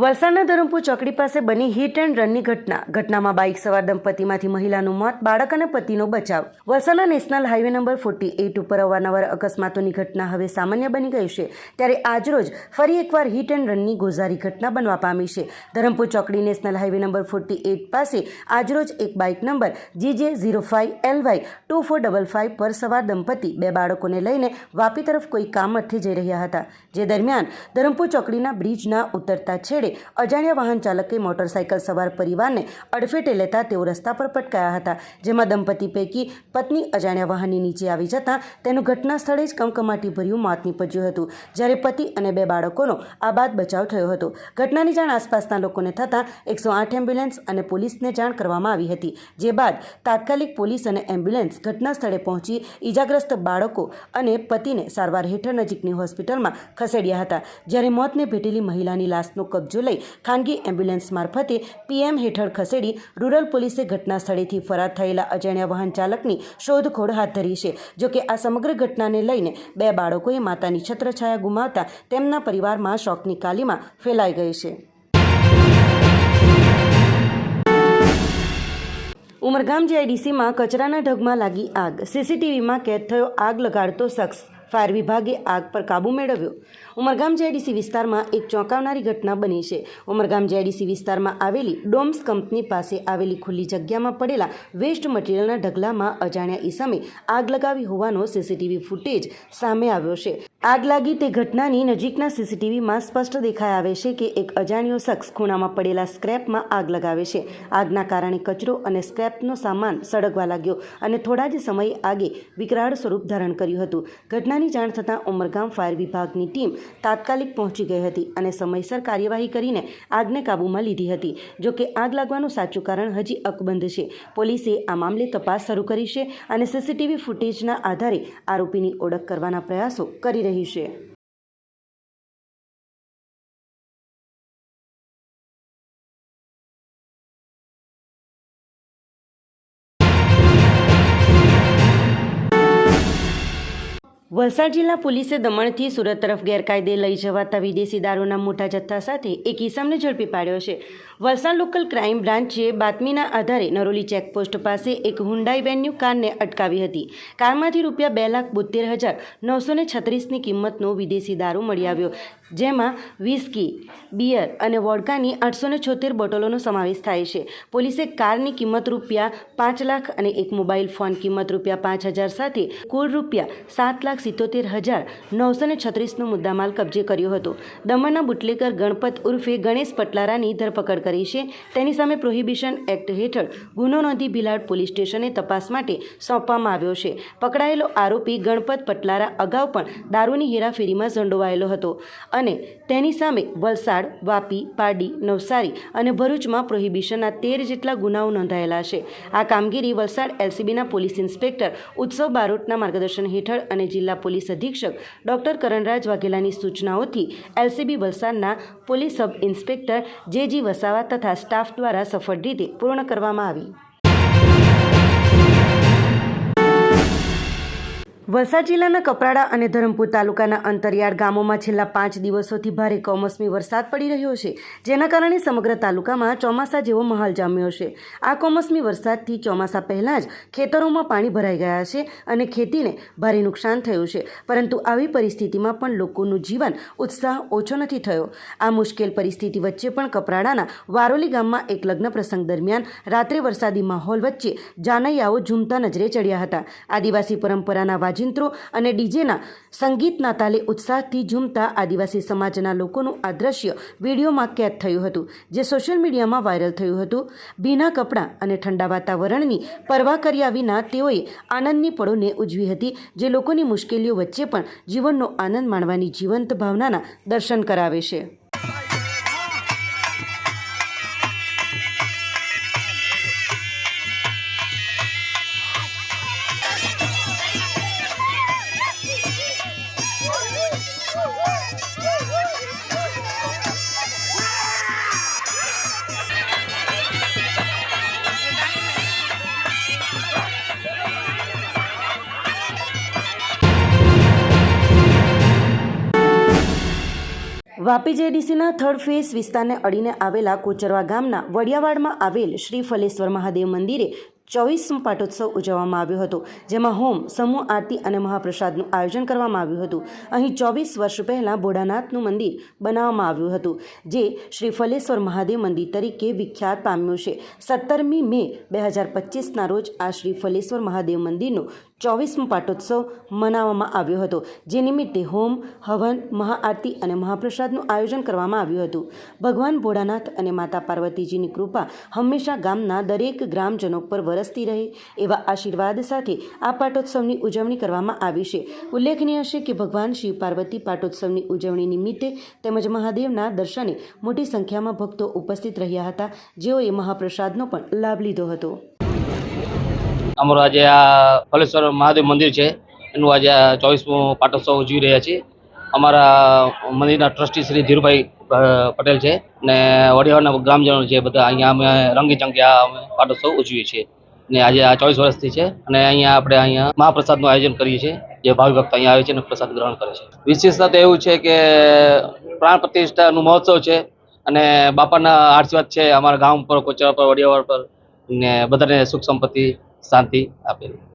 વલસાડના ધરમપુર ચોકડી પાસે બની હિટ એન્ડ રનની ઘટના. ઘટનામાં બાઇક સવાર દંપતીમાંથી મહિલાનું મોત, બાળક અને પતિનો બચાવ. વલસાડના national highway number forty eight ઉપર અવારનવાર અકસ્માતોની ઘટના હવે સામાન્ય બની ગઈ છે. ત્યારે આજરોજ ફરી એકવાર હિટ એન્ડ રનની ગોઝારી ઘટના બનવા પામી છે. ધરમપુર ચોકડી national highway number forty eight પાસે આજરોજ એક bike number GJ zero five L Y two four double five પર સવાર દંપતી બે બાળકોને લઈને વાપી તરફ કોઈ કામ અર્થે જઈ રહ્યા હતા. જે દરમિયાન ધરમપુર ચોકડીના બ્રિજના ઉતરતા છેડે અજાણ્યા વાહન ચાલકે મોટરસાયકલ સવાર પરિવારને અડફેટે લેતા તેઓ રસ્તા પર પટકાયા હતા, જેમાં દંપતી પૈકી પત્ની અજાણ્યા વાહનની નીચે આવી જતાં તેનું ઘટના સ્થળે જ કમકમાટી ભર્યું મોત નીપજ્યું હતું. જ્યારે પતિ અને બે બાળકોનો આબાદ બચાવ થયો હતો. ઘટનાની જાણ આસપાસના લોકોને થતાં એકસો આઠ એમ્બ્યુલન્સ અને પોલીસને જાણ કરવામાં આવી હતી, જે બાદ તાત્કાલિક પોલીસ અને એમ્બ્યુલન્સ ઘટના સ્થળે પહોંચી ઈજાગ્રસ્ત બાળકો અને પતિને સારવાર હેઠળ નજીકની હોસ્પિટલમાં ખસેડ્યા હતા. જ્યારે મોતને ભેટેલી મહિલાની લાશનો કબજો લઈ ખાનગી એમ્બ્યુલન્સ મારફતે પીએમ હેઠળ ખસેડી રૂરલ પોલીસે ઘટના સ્થળેથી ફરાર થયેલા અજાણ્યા વાહન ચાલકની શોધખોળ હાથ ધરી છે. જોકે આ સમગ્ર ઘટનાને લઈને બે બાળકોએ માતાની છત્રછાયા ગુમાવતા તેમના પરિવારમાં શોકની કાલીમાં ફેલાઈ ગઈ છે. ઉમરગામ જીઆઈડીસીમાં કચરાના ઢગમાં લાગી આગ. સીસીટીવીમાં કેદ થયો આગ લગાડતો શખ્સ. ફાયર વિભાગે આગ પર કાબૂ મેળવ્યો. ઉમરગામ જેડીસી વિસ્તારમાં એક ચોંકાવનારી ઘટના બની છે. ઉમરગામ જેડીસી વિસ્તારમાં આવેલી ડોમ્સ કંપની પાસે આવેલી ખુલ્લી જગ્યામાં પડેલા વેસ્ટ મટીરિયલના ઢગલામાં અજાણ્યા ઈસમે આગ લગાવી હોવાનો સીસીટીવી ફૂટેજ સામે આવ્યો છે. આગ લાગી તે ઘટનાની નજીકના સીસીટીવીમાં સ્પષ્ટ દેખાઈ આવે છે કે એક અજાણ્યો શખ્સ ખૂણામાં પડેલા સ્ક્રેપમાં આગ લગાવે છે. આગના કારણે કચરો અને સ્ક્રેપનો સામાન સળગવા લાગ્યો અને થોડા જ સમય આગે વિકરાળ સ્વરૂપ ધારણ કર્યું હતું. ઘટનાની જાણ થતાં ઉમરગામ ફાયર વિભાગની ટીમ તાત્કાલિક પહોંચી ગઈ હતી અને સમયસર કાર્યવાહી કરીને આગને કાબૂમાં લીધી હતી. જોકે આગ લાગવાનું સાચું કારણ હજી અકબંધ છે. પોલીસે આ મામલે તપાસ શરૂ કરી છે અને સીસીટીવી ફૂટેજના આધારે આરોપીની ઓળખ કરવાના પ્રયાસો કરી રહી છે. વલસાડ જિલ્લા પોલીસે દમણથી સુરત તરફ ગેરકાયદે લઈ જવાતા વિદેશી દારૂના મોટા જથ્થા સાથે એક ઇસમને ઝડપી પાડ્યો છે. વલસાડ લોકલ ક્રાઇમ બ્રાન્ચે બાતમીના આધારે નરોલી ચેકપોસ્ટ પાસે એક હુન્ડાઈ વેન્યુ કારને અટકાવી હતી. કારમાંથી રૂપિયા બે લાખ બોતેર હજાર નવસો છત્રીસની કિંમતનો વિદેશી દારૂ મળી આવ્યો. જેમાં વિસ્કી બિયર અને વોડકાની આઠસો ને છોતેર બોટલોનો સમાવેશ થાય છે. પોલીસે કારની કિંમત રૂપિયા પાંચ લાખ અને એક મોબાઈલ ફોન કિંમત રૂપિયા પાંચ હજાર સાથે કુલ રૂપિયા સાત લાખ સિત્તોતેર હજાર નવસો ને છત્રીસનો મુદ્દામાલ કબજે કર્યો હતો. દમણના બુટલેકર ગણપત ઉર્ફે ગણેશ પટલારાની ધરપકડ કરી છે. તેની સામે પ્રોહિબિશન એક્ટ હેઠળ ગુનો નોંધી ભિલાડ પોલીસ સ્ટેશને તપાસ માટે સોંપવામાં આવ્યો છે. પકડાયેલો આરોપી ગણપત પટલારા અગાઉ પણ દારૂની હેરાફેરીમાં ઝંડોવાયેલો હતો. અને તેની સામે વલસાડ, વાપી, પારડી, નવસારી અને ભરૂચમાં પ્રોહિબિશનના તેર જેટલા ગુનાઓ નોંધાયેલા છે. આ કામગીરી વલસાડ એલસીબીના પોલીસ ઇન્સ્પેક્ટર ઉત્સવ બારોટના માર્ગદર્શન હેઠળ અને જિલ્લા પોલીસ અધિક્ષક ડોક્ટર કરણરાજ વાઘેલાની સૂચનાઓથી એલસીબી વલસાડના police sub inspector J G Vasava તથા સ્ટાફ દ્વારા સફળ રીતે પૂર્ણ કરવામાં આવી. વલસાડ જિલ્લાના કપરાડા અને ધરમપુર તાલુકાના અંતરિયાળ ગામોમાં છેલ્લા પાંચ દિવસોથી ભારે કમોસમી વરસાદ પડી રહ્યો છે, જેના કારણે સમગ્ર તાલુકામાં ચોમાસા જેવો માહોલ જામ્યો છે. આ કમોસમી વરસાદથી ચોમાસા પહેલાં જ ખેતરોમાં પાણી ભરાઈ ગયા છે અને ખેતીને ભારે નુકસાન થયું છે, પરંતુ આવી પરિસ્થિતિમાં પણ લોકોનું જીવન ઉત્સાહ ઓછો નથી થયો. આ મુશ્કેલ પરિસ્થિતિ વચ્ચે પણ કપરાડાના વારોલી ગામમાં એક લગ્ન પ્રસંગ દરમિયાન રાત્રે વરસાદી માહોલ વચ્ચે જાનૈયાઓ ઝૂમતા નજરે ચડ્યા હતા. આદિવાસી પરંપરાના વાજિંત્રો અને ડીજેના સંગીતના તાલે ઉત્સાહથી ઝૂમતા આદિવાસી સમાજના લોકોનું આ દ્રશ્ય વિડીયોમાં કેદ થયું હતું, જે સોશિયલ મીડિયામાં વાયરલ થયું હતું. ભીના કપડાં અને ઠંડા વાતાવરણની પરવા કર્યા વિના તેઓએ આનંદની પળોને ઉજવી હતી, જે લોકોની મુશ્કેલીઓ વચ્ચે પણ જીવનનો આનંદ માણવાની જીવંત ભાવનાના દર્શન કરાવે છે. વાપી જેડીસીના થર્ડ ફેઝ વિસ્તારને અડીને આવેલા કોચરવા ગામના વડિયાવાડમાં આવેલ શ્રી ફલેશ્વર મહાદેવ મંદિરે ચોવીસમો પાટોત્સવ ઉજવવામાં આવ્યો હતો, જેમાં હોમ, સમૂહ આરતી અને મહાપ્રસાદનું આયોજન કરવામાં આવ્યું હતું. અહીં ચોવીસ વર્ષ પહેલાં ભોળાનાથનું મંદિર બનાવવામાં આવ્યું હતું, જે શ્રી ફલેશ્વર મહાદેવ મંદિર તરીકે વિખ્યાત પામ્યું છે. સત્તરમી મે બે હજાર પચીસના રોજ આ શ્રી ફલેશ્વર મહાદેવ મંદિરનો ચોવીસમો પાટોત્સવ મનાવવામાં આવ્યો હતો. જે નિમિત્તે હોમ, હવન, મહાઆરતી અને મહાપ્રસાદનું આયોજન કરવામાં આવ્યું હતું. ભગવાન ભોળાનાથ અને માતા પાર્વતીજીની કૃપા હંમેશા ગામના દરેક ગ્રામજનો પર વરસતી રહે એવા આશીર્વાદ સાથે આ પાટોત્સવની ઉજવણી કરવામાં આવી છે. ઉલ્લેખનીય છે કે ભગવાન શિવ પાર્વતી પાટોત્સવની ઉજવણી નિમિત્તે તેમજ મહાદેવના દર્શને મોટી સંખ્યામાં ભક્તો ઉપસ્થિત રહ્યા હતા. જેઓએ મહાપ્રસાદનો પણ લાભ લીધો હતો. અમારું આજે આ ફલેશ્વર મહાદેવ મંદિર છે. એનું આજે આ ચોવીસમું પાટોત્સવ ઉજવી રહ્યા છીએ. અમારા મંદિરના ટ્રસ્ટી શ્રી ધીરુભાઈ પટેલ છે ને વડિયાવાડના ગ્રામજનો છે બધા. અહીંયા અમે રંગી ચંગે આ પાટોત્સવ ઉજવીએ છીએ. ને આજે આ ચોવીસ વર્ષથી છે અને અહીંયા આપણે અહીંયા મહાપ્રસાદનું આયોજન કરીએ છીએ. જે ભાવિ ભક્ત અહીંયા આવે છે અને પ્રસાદ ગ્રહણ કરે છે. વિશેષતા તો એવું છે કે પ્રાણ પ્રતિષ્ઠાનું મહોત્સવ છે અને બાપાના આશીર્વાદ છે અમારા ગામ પર, કોચરા પર, વડિયાવાડ પર. ને બધાને સુખ સંપત્તિ શાંતિ આપેલી.